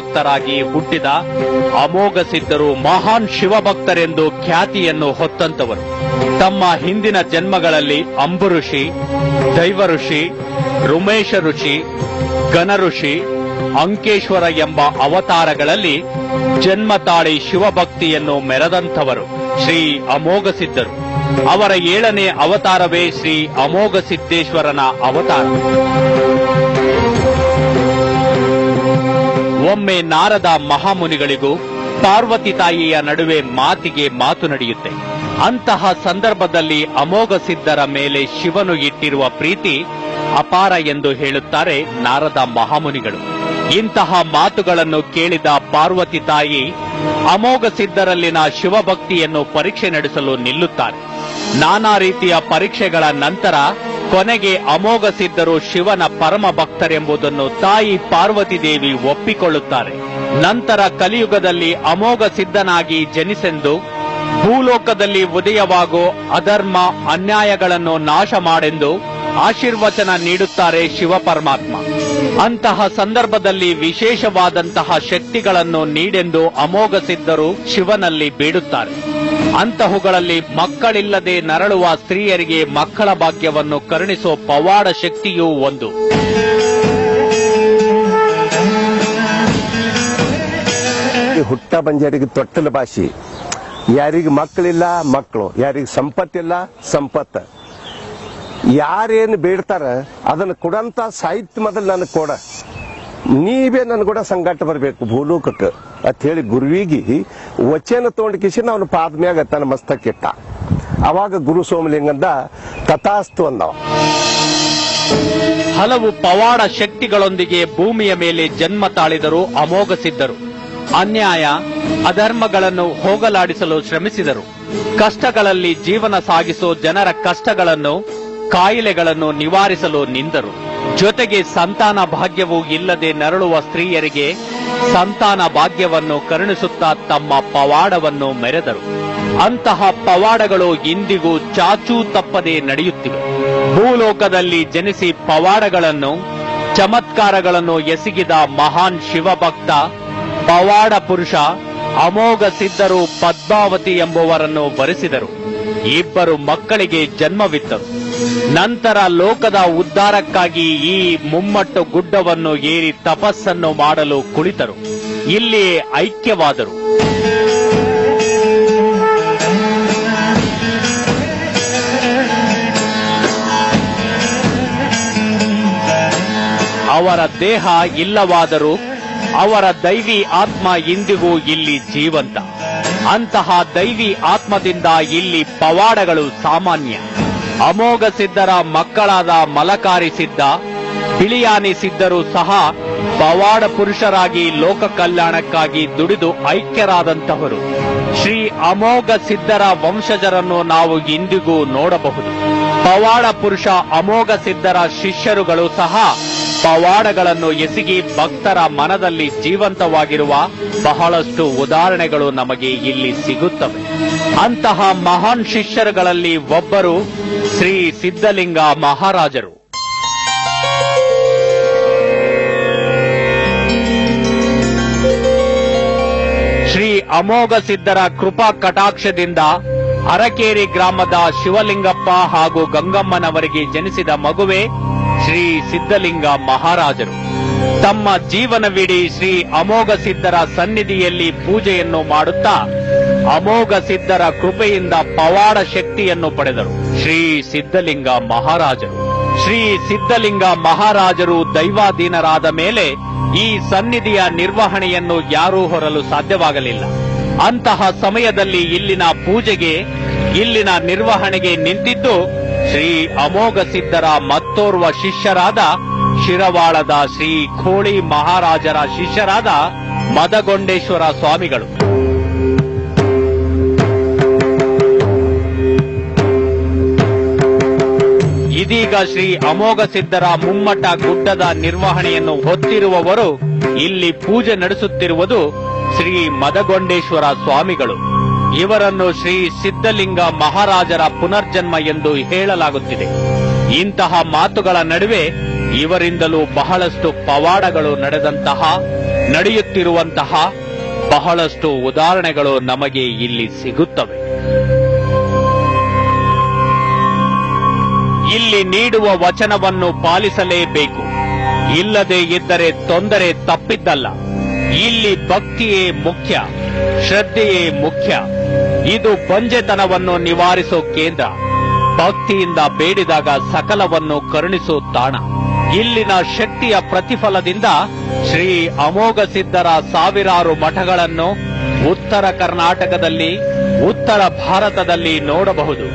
ಶಿವಭಕ್ತರಾಗಿ ಹುಟ್ಟಿದ ಅಮೋಘ ಸಿದ್ಧರು ಮಹಾನ್ ಶಿವಭಕ್ತರೆಂದು ಖ್ಯಾತಿಯನ್ನು ಹೊತ್ತಂತವರು. ತಮ್ಮ ಹಿಂದಿನ ಜನ್ಮಗಳಲ್ಲಿ ಅಂಬು ಋಷಿ, ದೈವ ಋಷಿ, ರುಮೇಶ ಋಷಿ ಘನಋಷಿ ಋಷಿ, ಅಂಕೇಶ್ವರ ಎಂಬ ಅವತಾರಗಳಲ್ಲಿ ಜನ್ಮ ತಾಳಿ ಶಿವಭಕ್ತಿಯನ್ನು ಮೆರೆದಂಥವರು ಶ್ರೀ ಅಮೋಘ ಸಿದ್ಧರು. ಅವರ ಏಳನೇ ಅವತಾರವೇ ಶ್ರೀ ಅಮೋಘ ಸಿದ್ದೇಶ್ವರನ ಅವತಾರ. ಒಮ್ಮೆ ನಾರದ ಮಹಾಮುನಿಗಳಿಗೂ ಪಾರ್ವತಿ ತಾಯಿಯ ನಡುವೆ ಮಾತಿಗೆ ಮಾತು ನಡೆಯುತ್ತೆ. ಅಂತಹ ಸಂದರ್ಭದಲ್ಲಿ ಅಮೋಘ ಸಿದ್ಧರ ಮೇಲೆ ಶಿವನು ಇಟ್ಟಿರುವ ಪ್ರೀತಿ ಅಪಾರ ಎಂದು ಹೇಳುತ್ತಾರೆ ನಾರದ ಮಹಾಮುನಿಗಳು. ಇಂತಹ ಮಾತುಗಳನ್ನು ಕೇಳಿದ ಪಾರ್ವತಿ ತಾಯಿ ಅಮೋಘ ಸಿದ್ಧರಲ್ಲಿನ ಶಿವಭಕ್ತಿಯನ್ನು ಪರೀಕ್ಷೆ ನಡೆಸಲು ನಿಲ್ಲುತ್ತಾರೆ. ನಾನಾ ರೀತಿಯ ಪರೀಕ್ಷೆಗಳ ನಂತರ ಕೊನೆಗೆ ಅಮೋಘ ಸಿದ್ಧರು ಶಿವನ ಪರಮ ಭಕ್ತರೆಂಬುದನ್ನು ತಾಯಿ ಪಾರ್ವತಿ ದೇವಿ ಒಪ್ಪಿಕೊಳ್ಳುತ್ತಾರೆ. ನಂತರ ಕಲಿಯುಗದಲ್ಲಿ ಅಮೋಘ ಸಿದ್ಧನಾಗಿ ಜನಿಸೆಂದು ಭೂಲೋಕದಲ್ಲಿ ಉದಯವಾಗೋ ಅಧರ್ಮ, ಅನ್ಯಾಯಗಳನ್ನು ನಾಶ ಮಾಡೆಂದು ಆಶೀರ್ವಚನ ನೀಡುತ್ತಾರೆ ಶಿವ ಪರಮಾತ್ಮ. ಅಂತಹ ಸಂದರ್ಭದಲ್ಲಿ ವಿಶೇಷವಾದಂತಹ ಶಕ್ತಿಗಳನ್ನು ನೀಡೆಂದು ಅಮೋಘ ಸಿದ್ಧರು ಶಿವನಲ್ಲಿ ಬೇಡುತ್ತಾರೆ. ಅಂತಹುಗಳಲ್ಲಿ ಮಕ್ಕಳಿಲ್ಲದೆ ನರಳುವ ಸ್ತ್ರೀಯರಿಗೆ ಮಕ್ಕಳ ಭಾಗ್ಯವನ್ನು ಕರುಣಿಸೋ ಪವಾಡ ಶಕ್ತಿಯೂ ಒಂದು. ಹುಟ್ಟ ಬಂಜರಿಗೆ ತೊಟ್ಟಲ ಭಾಷೆ. ಯಾರಿಗೆ ಮಕ್ಕಳಿಲ್ಲ ಮಕ್ಕಳು, ಯಾರಿಗೆ ಸಂಪತ್ತಿಲ್ಲ ಸಂಪತ್ತು. ಯಾರೇನು ಬೇಡ್ತಾರ ಅದನ್ನು ಕೊಡಂತ ಸಾಹಿತ್ಯ ಮೊದಲು ನನಗೆ ಕೊಡ. ನೀವೇ ನನ್ ಕೂಡ ಸಂಘಟ ಬರಬೇಕು ಭೂಲೋಕಕ್ಕೆ ಅಂತ ಹೇಳಿ ಗುರುವಿಗೆ ವಚನ ತಗೊಂಡ್ ಕಿಶನ್ ಅವನ ಪಾದ ಮ್ಯಾಗ ತನ್ನ ಮಸ್ತಕ್ಕಿಟ್ಟ ಅವಾಗ ಗುರು ಸೋಮಲಿಂಗಂದ ತಥಾಸ್ತು ಅಂದವ. ಹಲವು ಪವಾಡ ಶಕ್ತಿಗಳೊಂದಿಗೆ ಭೂಮಿಯ ಮೇಲೆ ಜನ್ಮ ತಾಳಿದರು ಅಮೋಘ ಸಿದ್ದರು ಅನ್ಯಾಯ, ಅಧರ್ಮಗಳನ್ನು ಹೋಗಲಾಡಿಸಲು ಶ್ರಮಿಸಿದರು. ಕಷ್ಟಗಳಲ್ಲಿ ಜೀವನ ಸಾಗಿಸೋ ಜನರ ಕಷ್ಟಗಳನ್ನು ಕಾಯಿಲೆಗಳನ್ನು ನಿವಾರಿಸಲು ನಿಂದರು ಜೊತೆಗೆ ಸಂತಾನ ಭಾಗ್ಯವೂ ಇಲ್ಲದೆ ನರಳುವ ಸ್ತ್ರೀಯರಿಗೆ ಸಂತಾನ ಭಾಗ್ಯವನ್ನು ಕರುಣಿಸುತ್ತಾ ತಮ್ಮ ಪವಾಡವನ್ನು ಮೆರೆದರು. ಅಂತಹ ಪವಾಡಗಳು ಇಂದಿಗೂ ಚಾಚೂ ತಪ್ಪದೆ ನಡೆಯುತ್ತಿವೆ. ಭೂಲೋಕದಲ್ಲಿ ಜನಿಸಿ ಪವಾಡಗಳನ್ನು, ಚಮತ್ಕಾರಗಳನ್ನು ಎಸಗಿದ ಮಹಾನ್ ಶಿವಭಕ್ತ, ಪವಾಡ ಪುರುಷ, ಅಮೋಘ ಸಿದ್ಧರು ಪದ್ಮಾವತಿ ಎಂಬುವರನ್ನು ವರಿಸಿದರು ಇಬ್ಬರು ಮಕ್ಕಳಿಗೆ ಜನ್ಮವಿತ್ತರು. ನಂತರ ಲೋಕದ ಉದ್ಧಾರಕ್ಕಾಗಿ ಈ ಮುಮ್ಮಟ್ಟು ಗುಡ್ಡವನ್ನು ಏರಿ ತಪಸ್ಸನ್ನು ಮಾಡಲು ಕುಳಿತರು. ಇಲ್ಲಿ ಐಕ್ಯವಾದರು. ಅವರ ದೇಹ ಇಲ್ಲವಾದರೂ ಅವರ ದೈವಿ ಆತ್ಮ ಇಂದಿಗೂ ಇಲ್ಲಿ ಜೀವಂತ. ಅಂತಹ ದೈವಿ ಆತ್ಮದಿಂದ ಇಲ್ಲಿ ಪವಾಡಗಳು ಸಾಮಾನ್ಯ. ಅಮೋಘ ಸಿದ್ಧರ ಮಕ್ಕಳಾದ ಮಲಕಾರಿ ಸಿದ್ಧ, ಬಿಳಿಯಾನಿ ಸಿದ್ಧರು ಸಹ ಪವಾಡ ಪುರುಷರಾಗಿ ಲೋಕ ಕಲ್ಯಾಣಕ್ಕಾಗಿ ದುಡಿದು ಐಕ್ಯರಾದಂತಹವರು ಶ್ರೀ ಅಮೋಘ ಸಿದ್ಧರ ವಂಶಜರನ್ನು ನಾವು ಇಂದಿಗೂ ನೋಡಬಹುದು. ಪವಾಡ ಪುರುಷ ಅಮೋಘ ಸಿದ್ಧರ ಶಿಷ್ಯರುಗಳು ಸಹ ಪವಾಡಗಳನ್ನು ಎಸಗಿ ಭಕ್ತರ ಮನದಲ್ಲಿ ಜೀವಂತವಾಗಿರುವ ಬಹಳಷ್ಟು ಉದಾಹರಣೆಗಳು ನಮಗೆ ಇಲ್ಲಿ ಸಿಗುತ್ತವೆ. ಅಂತಹ ಮಹಾನ್ ಶಿಷ್ಯರುಗಳಲ್ಲಿ ಒಬ್ಬರು ಶ್ರೀ ಸಿದ್ಧಲಿಂಗ ಮಹಾರಾಜರು. ಶ್ರೀ ಅಮೋಘ ಸಿದ್ಧರ ಕೃಪಾ ಕಟಾಕ್ಷದಿಂದ ಅರಕೇರಿ ಗ್ರಾಮದ ಶಿವಲಿಂಗಪ್ಪ ಹಾಗೂ ಗಂಗಮ್ಮನವರಿಗೆ ಜನಿಸಿದ ಮಗುವೆ ಶ್ರೀ ಸಿದ್ಧಲಿಂಗ ಮಹಾರಾಜರು. ತಮ್ಮ ಜೀವನವಿಡೀ ಶ್ರೀ ಅಮೋಘ ಸಿದ್ಧರ ಸನ್ನಿಧಿಯಲ್ಲಿ ಪೂಜೆಯನ್ನು ಮಾಡುತ್ತಾ ಅಮೋಘ ಸಿದ್ಧರ ಕೃಪೆಯಿಂದ ಪವಾಡ ಶಕ್ತಿಯನ್ನು ಪಡೆದರು. ಶ್ರೀ ಸಿದ್ಧಲಿಂಗ ಮಹಾರಾಜರು. ಶ್ರೀ ಸಿದ್ಧಲಿಂಗ ಮಹಾರಾಜರು ದೈವಾಧೀನರಾದ ಮೇಲೆ ಈ ಸನ್ನಿಧಿಯ ನಿರ್ವಹಣೆಯನ್ನು ಯಾರೂ ಹೊರಲು ಸಾಧ್ಯವಾಗಲಿಲ್ಲ. ಅಂತಹ ಸಮಯದಲ್ಲಿ ಇಲ್ಲಿನ ಪೂಜೆಗೆ, ಇಲ್ಲಿನ ನಿರ್ವಹಣೆಗೆ ನಿಂತಿದ್ದು ಶ್ರೀ ಅಮೋಘ ಸಿದ್ಧರ ಮತ್ತೋರ್ವ ಶಿಷ್ಯರಾದ ಶಿರವಾಳದ ಶ್ರೀ ಖೋಳಿ ಮಹಾರಾಜರ ಶಿಷ್ಯರಾದ ಮದಗೊಂಡೇಶ್ವರ ಸ್ವಾಮಿಗಳು. ಇದೀಗ ಶ್ರೀ ಅಮೋಘ ಸಿದ್ಧರ ಮುಮ್ಮಟ ಗುಡ್ಡದ ನಿರ್ವಹಣೆಯನ್ನು ಹೊತ್ತಿರುವವರು ಇಲ್ಲಿ ಪೂಜೆ ನಡೆಸುತ್ತಿರುವುದು ಶ್ರೀ ಮದಗೊಂಡೇಶ್ವರ ಸ್ವಾಮಿಗಳು. ಇವರನ್ನು ಶ್ರೀ ಸಿದ್ಧಲಿಂಗ ಮಹಾರಾಜರ ಪುನರ್ಜನ್ಮ ಎಂದು ಹೇಳಲಾಗುತ್ತಿದೆ. ಇಂತಹ ಮಾತುಗಳ ನಡುವೆ ಇವರಿಂದಲೂ ಬಹಳಷ್ಟು ಪವಾಡಗಳು ನಡೆದಂತಹ, ನಡೆಯುತ್ತಿರುವಂತಹ ಬಹಳಷ್ಟು ಉದಾಹರಣೆಗಳು ನಮಗೆ ಇಲ್ಲಿ ಸಿಗುತ್ತವೆ. ಇಲ್ಲಿ ನೀಡುವ ವಚನವನ್ನು ಪಾಲಿಸಲೇಬೇಕು. ಇಲ್ಲದೆ ಇದ್ದರೆ ತೊಂದರೆ ತಪ್ಪಿದ್ದಲ್ಲ. ಇಲ್ಲಿ ಭಕ್ತಿಯೇ ಮುಖ್ಯ, ಶ್ರದ್ಧೆಯೇ ಮುಖ್ಯ. ಇದು ಬಂಜೆತನವನ್ನು ನಿವಾರಿಸೋ ಕೇಂದ್ರ. ಭಕ್ತಿಯಿಂದ ಬೇಡಿದಾಗ ಸಕಲವನ್ನು ಕರುಣಿಸೋ ತಾಣ. ಇಲ್ಲಿನ ಶಕ್ತಿಯ ಪ್ರತಿಫಲದಿಂದ ಶ್ರೀ ಅಮೋಘ ಸಿದ್ಧರ ಸಾವಿರಾರು ಮಠಗಳನ್ನು ಉತ್ತರ ಕರ್ನಾಟಕದಲ್ಲಿ, ಉತ್ತರ ಭಾರತದಲ್ಲಿ ನೋಡಬಹುದು.